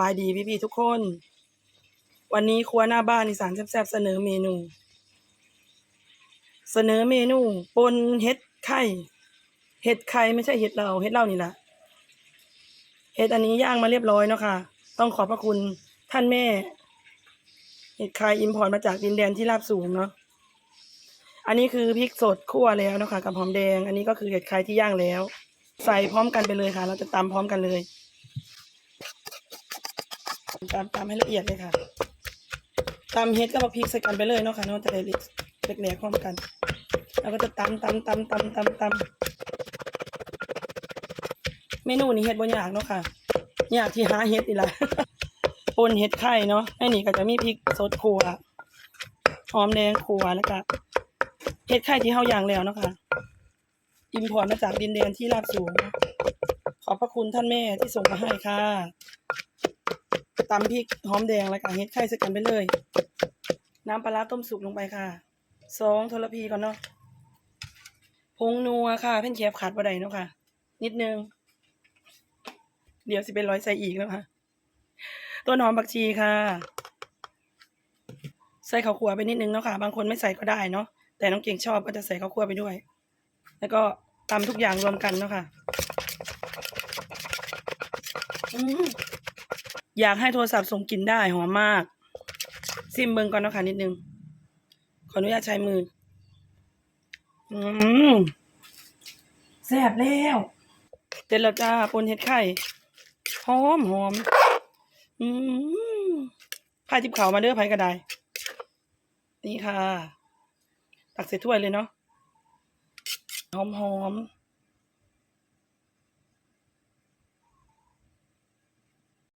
บายดีพี่ๆทุกคน วันนี้ครัวหน้าบ้านอีสานแซ่บๆเสนอเมนู เสนอเมนูปนเห็ดไข่เห็ดไข่ไม่ใช่เห็ดเราเห็ดเรานี่แหละเห็ดอันนี้ย่างมาเรียบร้อยเนาะค่ะ ต้องขอบพระคุณท่านแม่ เห็ดไข่อิมพอร์ตมาจากดินแดนที่ราบสูงเนาะอันนี้คือพริกสดคั่วแล้วเนาะคะกับหอมแดง อันนี้ก็คือเห็ดไข่ที่ย่างแล้ว ใส่พร้อมกันไปเลยค่ะ เราจะตำพร้อมกันเลย ตำตำให้ละเอียดเลยค่ะตำเฮ็ดก็มาพริกใส่กันไปเลยเนาะค่ะเนาะจะได้เล็กแหลกๆพร้อมกัน แล้วก็จะตำตำตำตำตำตำเมนูนี้เฮ็ดบ่ยากเนาะค่ะยากที่หาเฮ็ดนี่แหละปนเฮ็ดไข่เนาะในนี้ก็จะมีพริกสดขัวหอมแดงขัวแล้วก็เฮ็ดไข่ที่เฮาย่างแล้วเนาะค่ะอิมพอร์ตมาจากดินแดนที่ราบสูง ขอบพระคุณท่านแม่ที่ส่งมาให้ค่ะ ตำพริกหอมแดงแล้วก็เฮ็ดไข่ใส่กันไปเลย น้ำปลาร้าต้มสุกลงไปค่ะสองทรพีก่อนเนาะผงนัวค่ะ เพ่นแคบขาดบ่ได้เนาะค่ะ นิดนึง เดี๋ยวสิเป็นร้อยใส่อีกแล้วค่ะ ต้นหอมผักชีค่ะ ใส่ข้าวคั่วไปนิดนึงเนาะค่ะ บางคนไม่ใส่ก็ได้เนาะแต่น้องเก่งชอบก็จะใส่ข้าวคั่วไปด้วย แล้วก็ตำทุกอย่างรวมกันเนาะค่ะ อยากให้โทรศัพท์ส่งกลิ่นได้หอมมากซิมเบิงก่อนนะคะนิดนึง ขออนุญาตใช้มือ อืมแซ่บแล้วเสร็จแล้วจ้าปนเห็ดไข่หอมหอม อืมพายทิพเขาวมาเด้อไผก็ได้นี่ค่ะ ตักใส่ถ้วยเลยเนาะหอมหอม